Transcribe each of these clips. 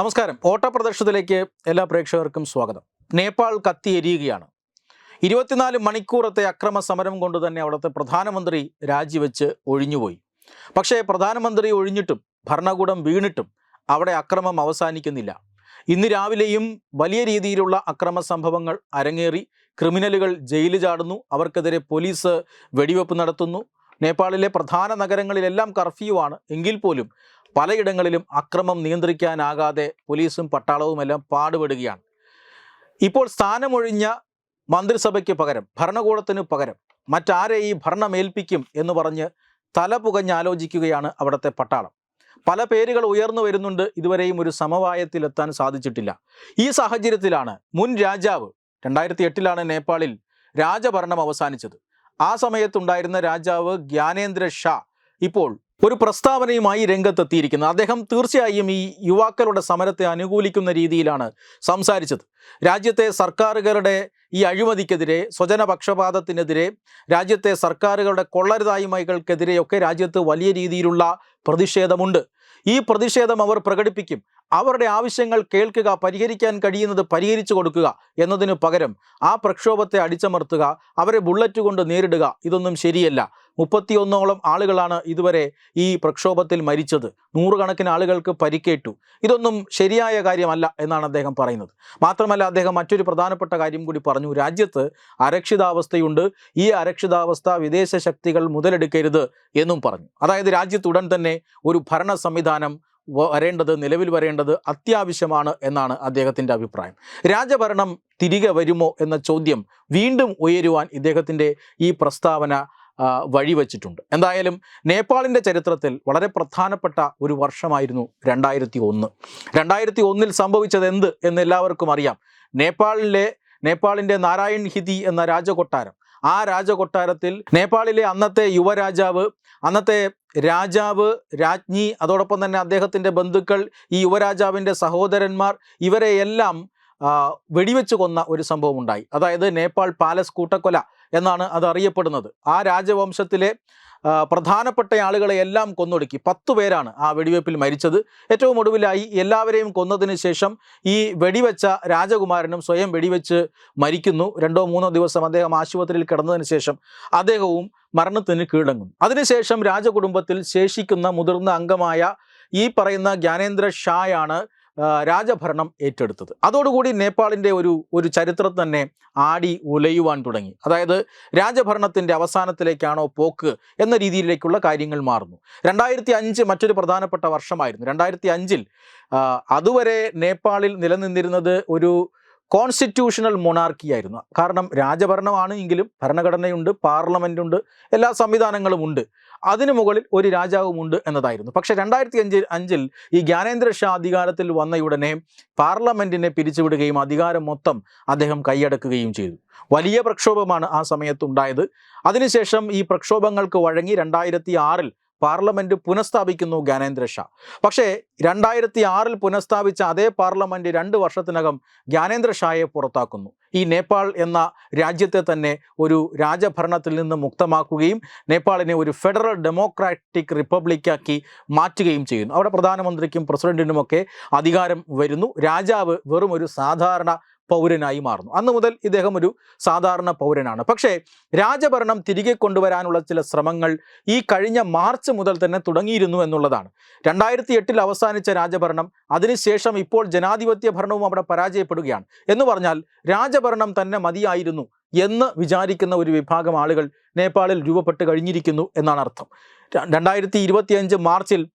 നമസ്കാരം. ഓട്ടപ്രദർശനത്തിലേക്ക് എല്ലാ പ്രേക്ഷകർക്കും സ്വാഗതം. നേപ്പാൾ കത്തിയെരിയുകയാണ്. ഇരുപത്തിനാല് മണിക്കൂറത്തെ അക്രമ സമരം കൊണ്ട് തന്നെ അവിടുത്തെ പ്രധാനമന്ത്രി രാജിവെച്ച് ഒഴിഞ്ഞുപോയി. പക്ഷേ പ്രധാനമന്ത്രി ഒഴിഞ്ഞിട്ടും ഭരണകൂടം വീണിട്ടും അവിടെ അക്രമം അവസാനിക്കുന്നില്ല. ഇന്ന് രാവിലെയും വലിയ രീതിയിലുള്ള അക്രമ സംഭവങ്ങൾ അരങ്ങേറി. ക്രിമിനലുകൾ ജയിലിൽ ചാടുന്നു. അവർക്കെതിരെ പോലീസ് വെടിവെപ്പ് നടത്തുന്നു. നേപ്പാളിലെ പ്രധാന നഗരങ്ങളിലെല്ലാം കർഫ്യൂ ആണ് എങ്കിൽ പോലും പലയിടങ്ങളിലും അക്രമം നിയന്ത്രിക്കാനാകാതെ പോലീസും പട്ടാളവുമെല്ലാം പാടുപെടുകയാണ്. ഇപ്പോൾ സ്ഥാനമൊഴിഞ്ഞ മന്ത്രിസഭയ്ക്ക് പകരം ഭരണകൂടത്തിന് പകരം മറ്റാരെ ഈ ഭരണമേൽപ്പിക്കും എന്ന് പറഞ്ഞ് തല പുകഞ്ഞാലോചിക്കുകയാണ് അവിടുത്തെ പട്ടാളം. പല പേരുകൾ ഉയർന്നു വരുന്നുണ്ട് ഇതുവരെയും ഒരു സമവായത്തിലെത്താൻ സാധിച്ചിട്ടില്ല. ഈ സാഹചര്യത്തിലാണ് മുൻ രാജാവ് രണ്ടായിരത്തി എട്ടിലാണ് നേപ്പാളിൽ രാജഭരണം അവസാനിച്ചത്. ആ സമയത്തുണ്ടായിരുന്ന രാജാവ് ജ്ഞാനേന്ദ്ര ഷാ ഇപ്പോൾ ഒരു പ്രസ്താവനയുമായി രംഗത്തെത്തിയിരിക്കുന്നത് അദ്ദേഹം തീർച്ചയായും ഈ യുവാക്കളുടെ സമരത്തെ അനുകൂലിക്കുന്ന രീതിയിലാണ് സംസാരിച്ചത്. രാജ്യത്തെ സർക്കാരുകളുടെ ഈ അഴിമതിക്കെതിരെ സ്വജനപക്ഷപാതത്തിനെതിരെ രാജ്യത്തെ സർക്കാരുകളുടെ കൊള്ളരുതായ്മകൾക്കെതിരെയൊക്കെ രാജ്യത്ത് വലിയ രീതിയിലുള്ള പ്രതിഷേധമുണ്ട്. ഈ പ്രതിഷേധം അവർ പ്രകടിപ്പിക്കും. അവരുടെ ആവശ്യങ്ങൾ കേൾക്കുക പരിഹരിക്കാൻ കഴിയുന്നത് പരിഹരിച്ചു കൊടുക്കുക എന്നതിനു പകരം ആ പ്രക്ഷോഭത്തെ അടിച്ചമർത്തുക അവരെ ബുള്ളറ്റ് കൊണ്ട് നേരിടുക ഇതൊന്നും ശരിയല്ല. മുപ്പത്തിയൊന്നോളം ആളുകളാണ് ഇതുവരെ ഈ പ്രക്ഷോഭത്തിൽ മരിച്ചത്. നൂറുകണക്കിന് ആളുകൾക്ക് പരിക്കേറ്റു. ഇതൊന്നും ശരിയായ കാര്യമല്ല എന്നാണ് അദ്ദേഹം പറയുന്നത്. മാത്രമല്ല അദ്ദേഹം മറ്റൊരു പ്രധാനപ്പെട്ട കാര്യം കൂടി പറഞ്ഞു. രാജ്യത്ത് അരക്ഷിതാവസ്ഥയുണ്ട്. ഈ അരക്ഷിതാവസ്ഥ വിദേശ ശക്തികൾ മുതലെടുക്കരുത് എന്നും പറഞ്ഞു. അതായത് രാജ്യത്ത് ഉടൻ തന്നെ ഒരു ഭരണ സംവിധാനം വരേണ്ടത് നിലവിൽ വരേണ്ടത് അത്യാവശ്യമാണ് എന്നാണ് അദ്ദേഹത്തിന്റെ അഭിപ്രായം. രാജഭരണം തിരികെ വരുമോ എന്ന ചോദ്യം വീണ്ടും ഉയരുവാൻ ഇദ്ദേഹത്തിന്റെ ഈ പ്രസ്താവന വഴിവെച്ചിട്ടുണ്ട് എന്തായാലും നേപ്പാളിന്റെ ചരിത്രത്തിൽ വളരെ പ്രധാനപ്പെട്ട ഒരു വർഷമായിരുന്നു രണ്ടായിരത്തി ഒന്ന് രണ്ടായിരത്തി ഒന്നിൽ സംഭവിച്ചത് എന്ത് എന്ന് എല്ലാവർക്കും അറിയാം. നേപ്പാളിലെ നേപ്പാളിന്റെ നാരായൺ ഹിതി എന്ന രാജകൊട്ടാരം. ആ രാജകൊട്ടാരത്തിൽ നേപ്പാളിലെ അന്നത്തെ യുവരാജാവ് അന്നത്തെ രാജാവ് രാജ്ഞി അതോടൊപ്പം തന്നെ അദ്ദേഹത്തിന്റെ ബന്ധുക്കൾ ഈ യുവരാജാവിന്റെ സഹോദരന്മാർ ഇവരെയെല്ലാം വെടിവെച്ച് കൊന്ന ഒരു സംഭവം ഉണ്ടായി അതായത് നേപ്പാൾ പാലസ് കൂട്ടക്കൊല. എന്നാണ് അത് അറിയപ്പെടുന്നത്. ആ രാജവംശത്തിലെ പ്രധാനപ്പെട്ട ആളുകളെ എല്ലാം കൊന്നൊടുക്കി. പത്ത് പേരാണ് ആ വെടിവെപ്പിൽ മരിച്ചത്. ഏറ്റവും ഒടുവിലായി എല്ലാവരെയും കൊന്നതിന് ശേഷം ഈ വെടിവെച്ച രാജകുമാരനും സ്വയം വെടിവെച്ച് മരിക്കുന്നു. രണ്ടോ മൂന്നോ ദിവസം അദ്ദേഹം ആശുപത്രിയിൽ കിടന്നതിന് ശേഷം അദ്ദേഹവും മരണത്തിന് കീഴടങ്ങും. അതിനുശേഷം രാജകുടുംബത്തിൽ ശേഷിക്കുന്ന മുതിർന്ന അംഗമായ ഈ പറയുന്ന ജ്ഞാനേന്ദ്ര ഷായാണ് രാജഭരണം ഏറ്റെടുത്തത്. അതോടുകൂടി നേപ്പാളിന്റെ ഒരു ഒരു ചരിത്രം തന്നെ ആടി ഉലയുവാൻ തുടങ്ങി. അതായത് രാജഭരണത്തിന്റെ അവസാനത്തിലേക്കാണോ പോക്ക് എന്ന രീതിയിലേക്കുള്ള കാര്യങ്ങൾ മാറുന്നു. രണ്ടായിരത്തി അഞ്ച് മറ്റൊരു പ്രധാനപ്പെട്ട വർഷമായിരുന്നു. രണ്ടായിരത്തി അഞ്ചിൽ അതുവരെ നേപ്പാളിൽ നിലനിന്നിരുന്നത് ഒരു കോൺസ്റ്റിറ്റ്യൂഷണൽ മൊണാർക്കിയായിരുന്നു. കാരണം രാജഭരണമാണ് എങ്കിലും ഭരണഘടനയുണ്ട് പാർലമെന്റ് ഉണ്ട് എല്ലാ സംവിധാനങ്ങളും ഉണ്ട് അതിനു മുകളിൽ ഒരു രാജാവുമുണ്ട് എന്നതായിരുന്നു. പക്ഷേ രണ്ടായിരത്തി അഞ്ചിൽ അഞ്ചിൽ ഈ ജ്ഞാനേന്ദ്ര ഷാ അധികാരത്തിൽ വന്നയുടനെ പാർലമെന്റിനെ പിരിച്ചുവിടുകയും അധികാരം മൊത്തം അദ്ദേഹം കൈയടക്കുകയും ചെയ്തു. വലിയ പ്രക്ഷോഭമാണ് ആ സമയത്ത് ഉണ്ടായത് അതിനുശേഷം ഈ പ്രക്ഷോഭങ്ങൾക്ക് വഴങ്ങി രണ്ടായിരത്തി ആറിൽ പാർലമെന്റ് പുനഃസ്ഥാപിക്കുന്നു ജ്ഞാനേന്ദ്ര ഷാ. പക്ഷേ രണ്ടായിരത്തി ആറിൽ പുനഃസ്ഥാപിച്ച അതേ പാർലമെന്റ് രണ്ട് വർഷത്തിനകം ജ്ഞാനേന്ദ്ര ഷായെ പുറത്താക്കുന്നു. ഈ നേപ്പാൾ എന്ന രാജ്യത്തെ തന്നെ ഒരു രാജഭരണത്തിൽ നിന്ന് മുക്തമാക്കുകയും നേപ്പാളിനെ ഒരു ഫെഡറൽ ഡെമോക്രാറ്റിക് റിപ്പബ്ലിക്കാക്കി മാറ്റുകയും ചെയ്യുന്നു. അവിടെ പ്രധാനമന്ത്രിക്കും പ്രസിഡന്റിനുമൊക്കെ അധികാരം വരുന്നു. രാജാവ് വെറും ഒരു സാധാരണ പൗരനായി മാറുന്നു. അന്നു മുതൽ ഇദ്ദേഹം ഒരു സാധാരണ പൗരനാണ്. പക്ഷേ രാജഭരണം തിരികെ കൊണ്ടുവരാനുള്ള ചില ശ്രമങ്ങൾ ഈ കഴിഞ്ഞ മാർച്ച് മുതൽ തന്നെ തുടങ്ങിയിരുന്നു എന്നുള്ളതാണ്. രണ്ടായിരത്തി എട്ടിൽ അവസാനിച്ച രാജഭരണം അതിനുശേഷം ഇപ്പോൾ ജനാധിപത്യ ഭരണവും അവിടെ പരാജയപ്പെടുകയാണ്. എന്ന് പറഞ്ഞാൽ രാജഭരണം തന്നെ മതിയായിരുന്നു എന്ന് വിചാരിക്കുന്ന ഒരു വിഭാഗം ആളുകൾ നേപ്പാളിൽ രൂപപ്പെട്ട് കഴിഞ്ഞിരിക്കുന്നു എന്നാണ് അർത്ഥം. രണ്ടായിരത്തി മാർച്ചിൽ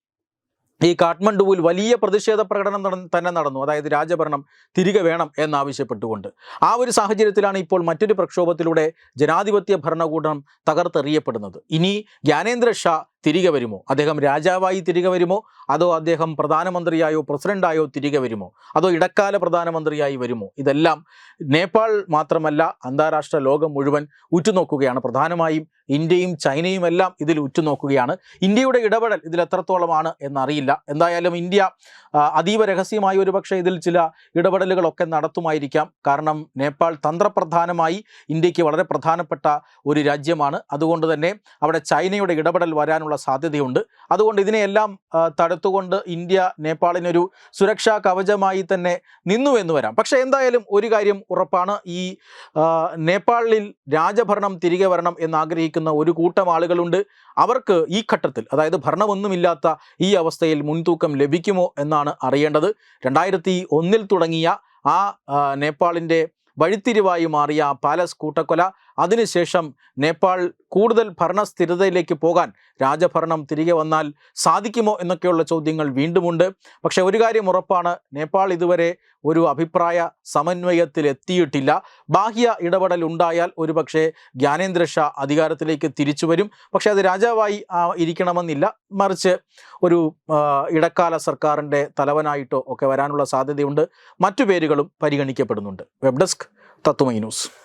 ഈ കാഠ്മണ്ഡുവിൽ വലിയ പ്രതിഷേധ പ്രകടനം തന്നെ നടന്നു. അതായത് രാജഭരണം തിരികെ വേണം എന്നാവശ്യപ്പെട്ടുകൊണ്ട്. ആ ഒരു സാഹചര്യത്തിലാണ് ഇപ്പോൾ മറ്റൊരു പ്രക്ഷോഭത്തിലൂടെ ജനാധിപത്യ ഭരണകൂടം തകർത്തെറിയപ്പെടുന്നത്. ഇനി ജ്ഞാനേന്ദ്ര ഷാ തിരികെ വരുമോ? അദ്ദേഹം രാജാവായി തിരികെ വരുമോ? അതോ അദ്ദേഹം പ്രധാനമന്ത്രിയായോ പ്രസിഡന്റായോ തിരികെ വരുമോ? അതോ ഇടക്കാല പ്രധാനമന്ത്രിയായി വരുമോ? ഇതെല്ലാം നേപ്പാൾ മാത്രമല്ല അന്താരാഷ്ട്ര ലോകം മുഴുവൻ ഉറ്റുനോക്കുകയാണ്. പ്രധാനമായും ഇന്ത്യയും ചൈനയും എല്ലാം ഇതിൽ ഉറ്റുനോക്കുകയാണ്. ഇന്ത്യയുടെ ഇടപെടൽ ഇതിൽ എത്രത്തോളമാണ് എന്നറിയില്ല. എന്തായാലും ഇന്ത്യ അതീവ അതീവ രഹസ്യമായി ഒരുപക്ഷെ ഇതിൽ ചില ഇടപെടലുകളൊക്കെ നടത്തുമായിരിക്കാം. കാരണം നേപ്പാൾ തന്ത്രപ്രധാനമായി ഇന്ത്യയ്ക്ക് വളരെ പ്രധാനപ്പെട്ട ഒരു രാജ്യമാണ്. അതുകൊണ്ട് തന്നെ അവിടെ ചൈനയുടെ ഇടപെടൽ വരാനുള്ള വരാനുള്ള സാധ്യതയുണ്ട്. അതുകൊണ്ട് ഇതിനെയെല്ലാം തടുത്തുകൊണ്ട് ഇന്ത്യ നേപ്പാളിനൊരു സുരക്ഷാ കവചമായി തന്നെ നിന്നു എന്ന് വരാം. പക്ഷേ എന്തായാലും ഒരു കാര്യം ഉറപ്പാണ്. ഈ നേപ്പാളിൽ രാജഭരണം തിരികെ വരണം എന്നാഗ്രഹിക്കുന്ന ഒരു കൂട്ടം ആളുകളുണ്ട്. അവർക്ക് ഈ ഘട്ടത്തിൽ അതായത് ഭരണമൊന്നുമില്ലാത്ത ഈ അവസ്ഥയിൽ മുൻതൂക്കം ലഭിക്കുമോ എന്നാണ് അറിയേണ്ടത്. രണ്ടായിരത്തി ഒന്നിൽ തുടങ്ങിയ ആ, നേപ്പാളിന്റെ വഴിത്തിരിവായി മാറിയ പാലസ് കൂട്ടക്കൊല അതിനുശേഷം നേപ്പാൾ കൂടുതൽ ഭരണസ്ഥിരതയിലേക്ക് പോകാൻ രാജഭരണം തിരികെ വന്നാൽ സാധിക്കുമോ എന്നൊക്കെയുള്ള ചോദ്യങ്ങൾ വീണ്ടുമുണ്ട്. പക്ഷെ ഒരു കാര്യം ഉറപ്പാണ് നേപ്പാൾ ഇതുവരെ ഒരു അഭിപ്രായ സമന്വയത്തിൽ എത്തിയിട്ടില്ല. ബാഹ്യ ഇടപെടൽ ഉണ്ടായാൽ ഒരുപക്ഷെ ജ്ഞാനേന്ദ്ര ഷാ അധികാരത്തിലേക്ക് തിരിച്ചു വരും. പക്ഷെ അത് രാജാവായി ഇരിക്കണമെന്നില്ല. മറിച്ച് ഒരു ഇടക്കാല സർക്കാരിന്റെ തലവനായിട്ടോ ഒക്കെ വരാനുള്ള സാധ്യതയുണ്ട്. മറ്റു പേരുകളും പരിഗണിക്കപ്പെടുന്നുണ്ട്. Web desk Tatwamayi news.